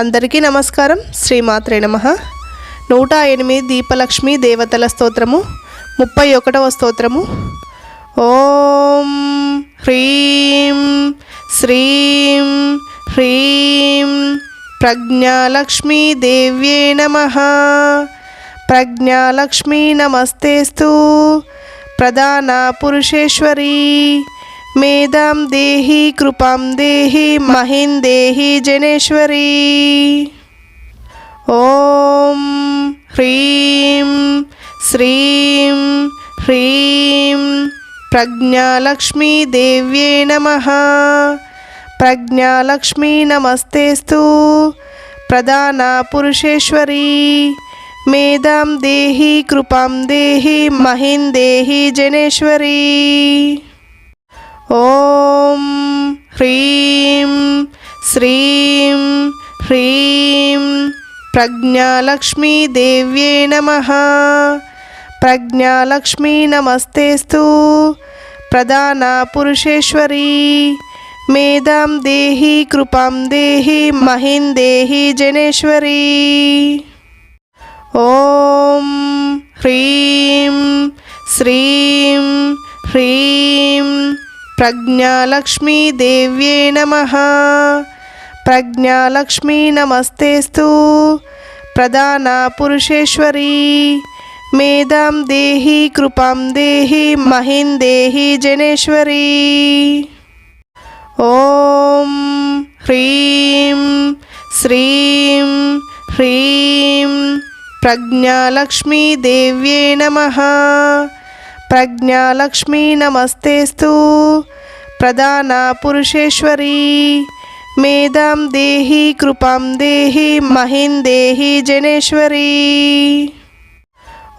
అందరికీ నమస్కారం. శ్రీమాత్రే నమ. నూట ఎనిమిది దీపలక్ష్మి దేవతల స్తోత్రము. ముప్పై ఒకటవ స్తోత్రము. ఓం హ్రీం శ్రీం హ్రీం ప్రజ్ఞాలక్ష్మీ దేవ్యే నమ. ప్రజ్ఞాలక్ష్మీ నమస్తేస్తు. ప్రధాన పురుషేశ్వరీ. मेदां देहि कृपां देहि महिन्देहि जनेश्वरी। ॐ ह्रीं श्रीं ह्रीं प्रज्ञालक्ष्मीदेव्यै नमः। प्रज्ञालक्ष्मी नमस्तेऽस्तु। प्रदानापुरुषेश्वरी मेदां देहि कृपां देहि महिं देहि जनेश्वरी। ॐ ह्रीं श्रीं ह्रीं प्रज्ञालक्ष्मीदेव्यै नमः। प्रज्ञालक्ष्मी नमस्तेस्तु प्रधाना पुरुषेश्वरी मेधां देहि कृपां देहि महिं देहि जनेश्वरी। ॐ ह्रीं श्रीं ह्रीं శ్రీం హ్రీం ప్రజ్ఞాలక్ష్మీ దేవ్యే నమ. ప్రజ్ఞాలక్ష్మీ నమస్తేస్తు. ప్రధాన పురుషేశ్వరీ. మేధాం దేహి కృపాం దేహి మహిం దేహి జనేశ్వరీ. ఓం హ్రీం శ్రీం హ్రీం ప్రజ్ఞాలక్ష్మీ నమస్తేస్తు. ప్రధాన పురుషేశ్వరీ. మేధాం దేహి కృపాం దేహి మహిం దేహి జనేశ్వరీ.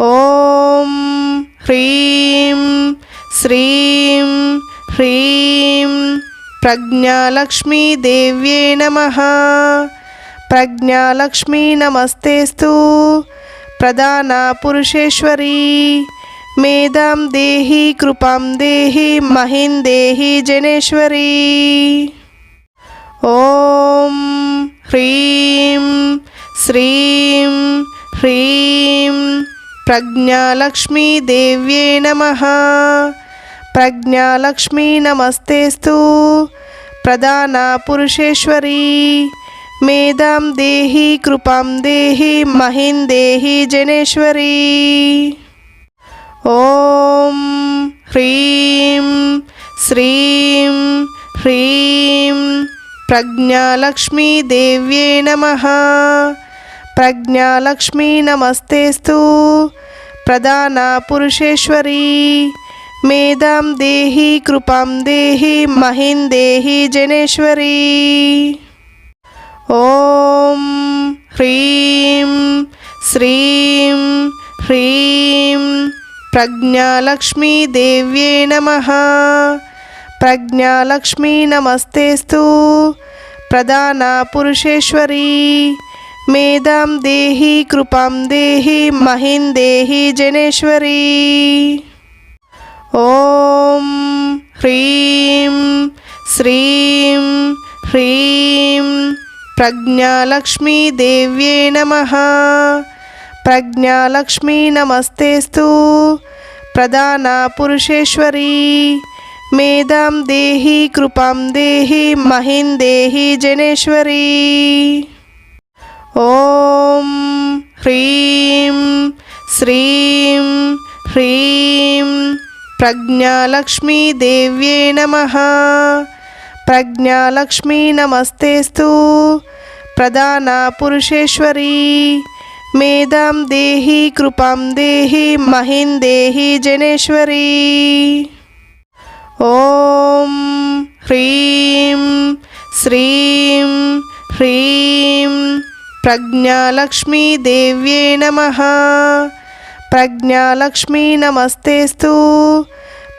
ఓం హ్రీం శ్రీం హ్రీం ప్రజ్ఞాలక్ష్మీ దేవ్యే నమ. ప్రజ్ఞాలక్ష్మీ నమస్తేస్తు. ప్రధాన పురుషేశ్వరీ. మేధాం దేహి కృపాం దేహి మహిం దేహి జనేశ్వరీ. ఓం హ్రీం శ్రీం హ్రీం ప్రజ్ఞాలక్ష్మీదేవ్యే నమ. ప్రజ్ఞాలక్ష్మీ నమస్తేస్తు ప్రధాన పురుషేశ్వరీ. మేధాం దేహి కృపాం దేహి మహిం దేహి జనేశ్వరీ. ॐ ह्रीं श्रीं ह्रीं प्रज्ञालक्ष्मीदेव्यै नमः। प्रज्ञालक्ष्मी नमस्तेस्तु प्रधाना पुरुषेश्वरी मेधां देहि कृपां देहि महेन्देहि जनेश्वरी। ॐ ह्रीं श्रीं ह्रीं హ్రీం ప్రజ్ఞాలక్ష్మీ దేవ్యే నమ. ప్రజ్ఞాలక్ష్మీ నమస్తేస్తు. ప్రధాన పురుషేశ్వరీ. మేధాం దేహి కృపాం దేహి మహిం దేహి జనేశ్వరీ. ఓం హ్రీం శ్రీం హ్రీం ప్రజ్ఞాలక్ష్మీ నమస్తేస్తు. ప్రధాన పురుషేశ్వరీ. మేధాం దేహి కృపాం దేహి మహిం దేహి జనేశ్వరీ. ఓం హ్రీం శ్రీం హ్రీం ప్రజ్ఞాలక్ష్మీ దేవ్యే నమ. ప్రజ్ఞాలక్ష్మీ నమస్తేస్తు. ప్రధాన పురుషేశ్వరీ. मेदां देहि कृपां देहि महिन्देहि जनेश्वरी। ॐ ह्रीं श्रीं ह्रीं प्रज्ञालक्ष्मीदेव्यै नमः। प्रज्ञालक्ष्मी नमस्तेऽस्तु।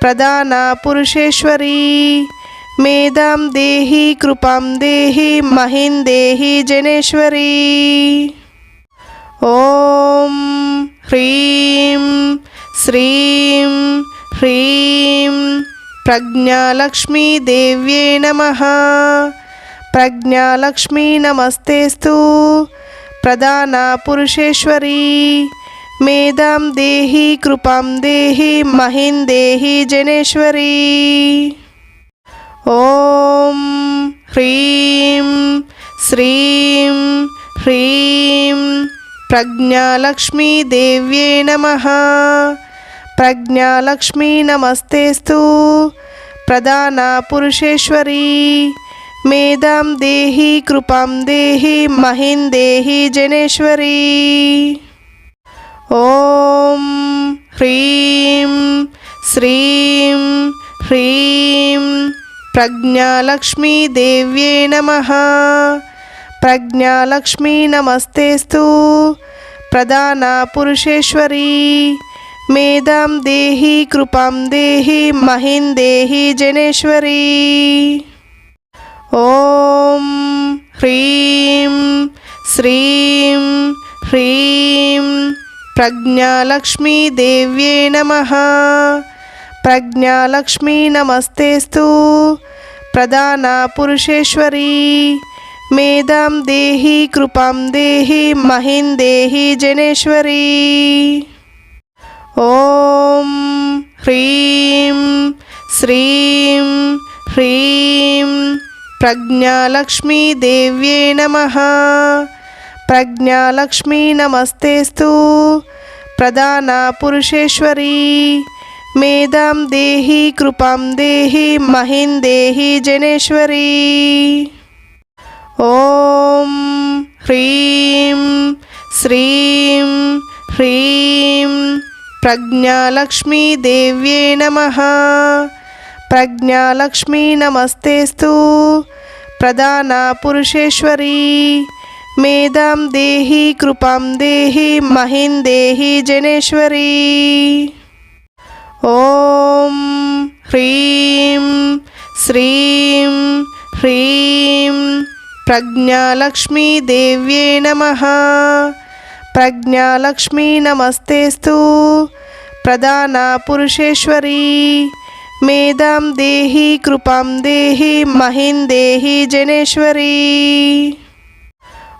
प्रदानापुरुषेश्वरी मेदां देहि कृपां देहि महिन्देहि जनेश्वरी। ॐ ह्रीं श्रीं ह्रीं प्रज्ञालक्ष्मीदेव्यै नमः। प्रज्ञालक्ष्मी नमस्तेऽस्तु। प्रदानापुरुषेश्वरी मेधां देहि कृपां देहि महिं देहि जनेश्वरी। ॐ ह्रीं श्रीं ह्रीं प्रज्ञालक्ष्मीदेव्ये नमः। प्रज्ञालक्ष्मी नमस्तेऽस्तु। प्रधाना पुरुषेश्वरी मेधां देहि कृपां देहि महिं देहि जनेश्वरी। ॐ ह्रीं श्रीं ह्रीं। प्रज्ञालक्ष्मीदेव्ये नमः। ప్రజ్ఞాలక్ష్మీ నమస్తేస్తు. ప్రధాన పురుషేశ్వరీ. మేధాం దేహి కృపాం దేహి మహిం దేహి జనేశ్వరీ. ఓం హ్రీం శ్రీం హ్రీం ప్రజ్ఞాలక్ష్మీ దేవ్యే నమ. ప్రజ్ఞాలక్ష్మీ నమస్తేస్తు. ప్రధాన పురుషేశ్వరీ. మేధాం దేహి కృపాం దేహి మహిం దేహి జనేశ్వరీ. ఓం హ్రీం శ్రీం హ్రీం ప్రజ్ఞాలక్ష్మీ దేవ్యే నమ. ప్రజ్ఞాలక్ష్మీ నమస్తేస్తు ప్రధాన పురుషేశ్వరీ. మేధాం దేహి కృపాం దేహి మహిం దేహి జనేశ్వరీ. ॐ ह्रीं श्रीं ह्रीं प्रज्ञालक्ष्मीदेव्यै नमः। प्रज्ञालक्ष्मी नमस्तेऽस्तु। प्रदानापुरुषेश्वरी मेधां देहि कृपां देहि महीं देहि जनेश्वरी। ॐ ह्रीं श्रीं ह्रीं హ్రీం ప్రజ్ఞాలక్ష్మీ దేవ్యే నమ. ప్రజ్ఞాలక్ష్మీ నమస్తేస్తు. ప్రధాన పురుషేశ్వరీ. మేధాం దేహి కృపాం దేహి మహిం దేహి జనేశ్వరీ.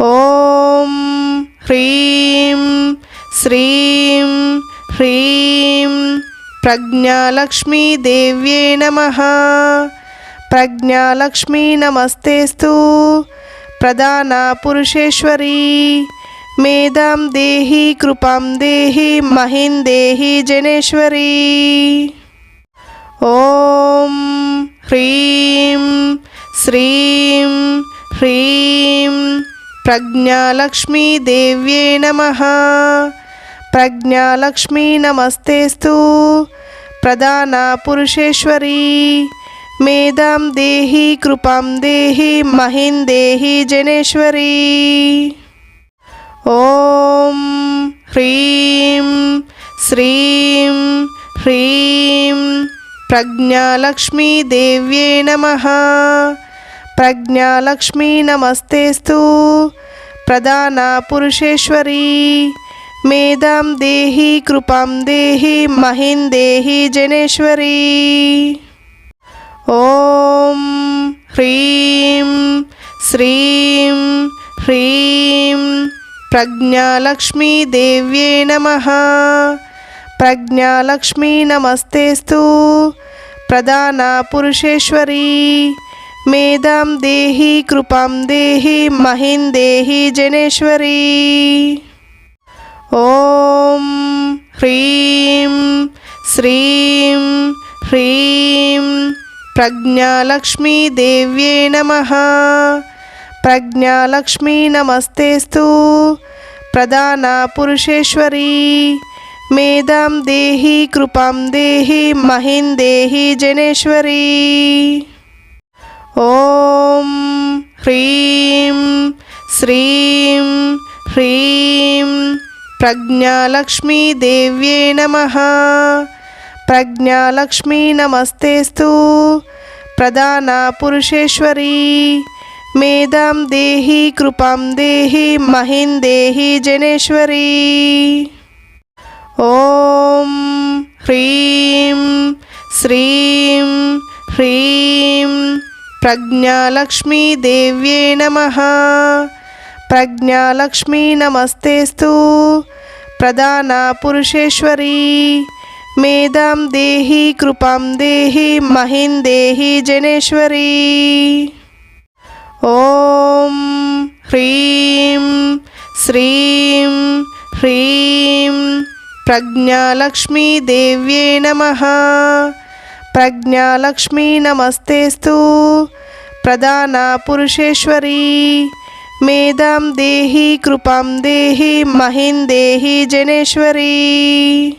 ఓం హ్రీం శ్రీం హ్రీం ప్రజ్ఞాలక్ష్మీ నమస్తేస్తు. ప్రధాన పురుషేశ్వరీ. మేధాం దేహి కృపాం దేహి మహిం దేహి జనేశ్వరీ. ఓం హ్రీం శ్రీం హ్రీం ప్రజ్ఞాలక్ష్మీ దేవ్యే నమ. ప్రజ్ఞాలక్ష్మీ నమస్తేస్తు. ప్రధాన పురుషేశ్వరీ. మేధాం దేహి కృపాం దేహి మహిం దేహి జనేశ్వరీ. ఓం హ్రీం శ్రీం హ్రీం ప్రజ్ఞాలక్ష్మీ దేవ్యే నమ. ప్రజ్ఞాలక్ష్మీ నమస్తేస్తు ప్రధాన పురుషేశ్వరీ. మేధాం దేహి కృపాం దేహి మహిం దేహి జనేశ్వరీ. ह्रीं श्रीं ह्रीं प्रज्ञालक्ष्मीदेव्यै नमः। प्रज्ञालक्ष्मी नमस्तेऽस्तु। प्रदानापुरुषेश्वरी मेधां देहि कृपां देहि महिं देहि जनेश्वरी। ॐ ह्रीं श्रीं ह्रीं प्रज्ञालक्ष्मीदेव्यै नमः। प्रज्ञालक्ष्मी नमस्तेऽस्तु। प्रज्ञालक्ष्मीनमस्तेऽस्तु प्रदानापुरुषेश्वरी मेधां देहि कृपां देहि महेन्देहि जनेश्वरी। ॐ ह्रीं श्रीं ह्रीं। प्रज्ञालक्ष्मीदेव्यै नमः। ప్రజ్ఞాలక్ష్మీ నమస్తేస్తు. ప్రధాన పురుషేశ్వరీ. మేధాం దేహి కృపాం దేహి మహిం దేహి జనేశ్వరీ. ఓం హ్రీం శ్రీం హ్రీం ప్రజ్ఞాలక్ష్మీ దేవ్యే నమ. ప్రజ్ఞాలక్ష్మీ నమస్తేస్తు. ప్రధాన పురుషేశ్వరీ. मेधां देहि कृपां देहि महिं देहि जनेश्वरी। ॐ ह्रीं श्रीं ह्रीं प्रज्ञालक्ष्मीदेव्यै नमः। प्रज्ञालक्ष्मी नमस्तेस्तु प्रधाना पुरुषेश्वरी मेधां देहि कृपां देहि महिं देहि जनेश्वरी